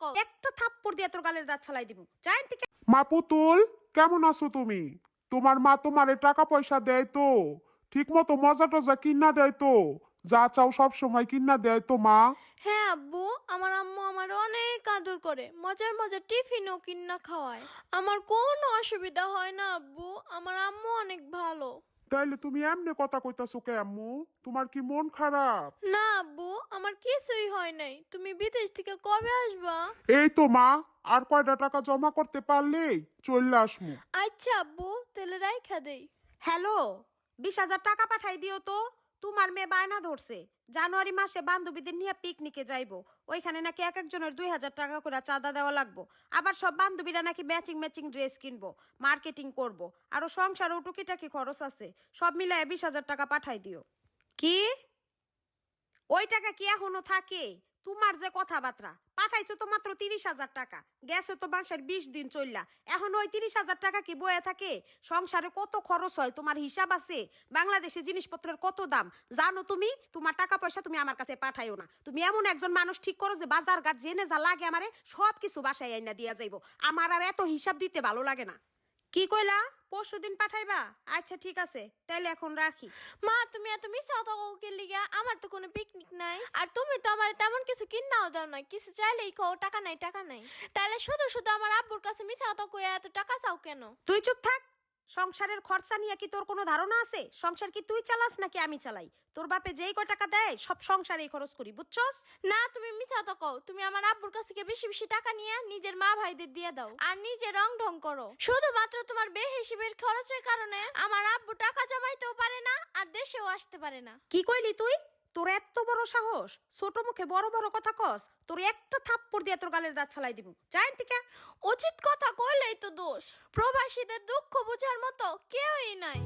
কও একটা থাপ্পড় দিয়ে তোর গালের দাঁত ফেলাই দিব। থেকে মা পুতুল কেমন আছো তুমি? তোমার মা তোমারে টাকা পয়সা দেয় তো ঠিক মতো মজা টজা কিনা দেয় তো যা চাও সব সময় কিনা দেয় তো মা। হ্যাঁ আব্বু আমার আম্মু আমার অনেক আদর করে মজার মজার টিফিনও কিনা খাওয়ায়। আমার কোনো অসুবিধা হয় না আব্বু আমার আম্মু অনেক ভালো। তাইলে তুমি এমনি কথা কইতাছো কে আম্মু? তোমার কি মন খারাপ? না আব্বু আমার কিছুই হয় নাই। তুমি বিদেশ থেকে কবে আসবা? এই তো মা আর কয়টা টাকা জমা করতে পারলে চললে আসমু। আচ্ছা আব্বু তাহলে রাইখা দেই। হ্যালো বিশ হাজার টাকা পাঠাই দিও তো। তোমার মেয়ে বায়না ধরছে। জানুয়ারি মাসে বান্ধবীদের নিয়ে পিকনিকে যাইব। ওইখানে নাকি এক একজনের দুই হাজার টাকা করে চাঁদা দেওয়া লাগবো। আবার সব বান্ধবীরা নাকি ম্যাচিং ম্যাচিং ড্রেস কিনবো মার্কেটিং করব। আরও সংসারও টুকিটাকি খরচ আছে। সব মিলায় বিশ হাজার টাকা পাঠাই দিও। কি? ওই টাকা কি এখনও থাকে? তোমার যে কথাবার্তা, পাঠাইছো তো মাত্র তিরিশ হাজার টাকা, গেছে তো মাসের বিশ দিন চললা এখন ওই তিরিশ হাজার টাকা কি বয়ে থাকে? সংসারে কত খরচ হয়, তোমার হিসাব আছে? বাংলাদেশে জিনিসপত্রের কত দাম? জানো তুমি, তোমার টাকা পয়সা তুমি আমার কাছে পাঠাইও না। তুমি এমন একজন মানুষ ঠিক করো যে বাজার ঘাট জেনে যা লাগে আমারে সব কিছু বাসায় আইনা দিয়া যাইবো। আমার আর এত হিসাব দিতে ভালো লাগে না। কি কইলা? পরশু দিন পাঠাইবা? আচ্ছা ঠিক আছে। তাইলে এখন রাখি। মা তুমি এত মিছা তো কে লিগা? আমার তো কোনো পিকনিক নাই। আর তুমি তো আমার তেমন কিছু কিনাও দাও না কিছু চাইলেই কও টাকা নাই টাকা নাই। তাইলে শুধু শুধু আমার আব্বুর কাছে মিছা তো কইয়া এত টাকা চাও কেন? তুই চুপ থাক। সংসারের খরচা নিয়ে কি তোর কোনো ধারণা আছে? সংসার কি তুই চালাস নাকি আমি চালাই? তোর বাপে যেই কয় টাকা দেয় সব সংসারেই খরচ করি বুঝছস? না তুমি মিছা তো কও। তুমি আমার আব্বুর কাছ থেকে বেশি বেশি টাকা নিয়ে নিজের মা ভাইদের দিয়ে দাও আর নিজে রং ঢং করো। শুধুমাত্র তোমার বেহিসেবের খরচের কারণে আমার আব্বু টাকা জমাইতেও পারে না আর দেশেও আসতে পারে না। কি কইলি তুই? তোর এত বড় সাহস ছোট মুখে বড় বড় কথা কস তোর একটা থাপ্পড় দিয়ে তোর গালের দাঁত ফেলাই দিব জান থেকে উচিত কথা কইলেই তো দোষ প্রবাসীদের দুঃখ বোঝার মতো কেউই নাই।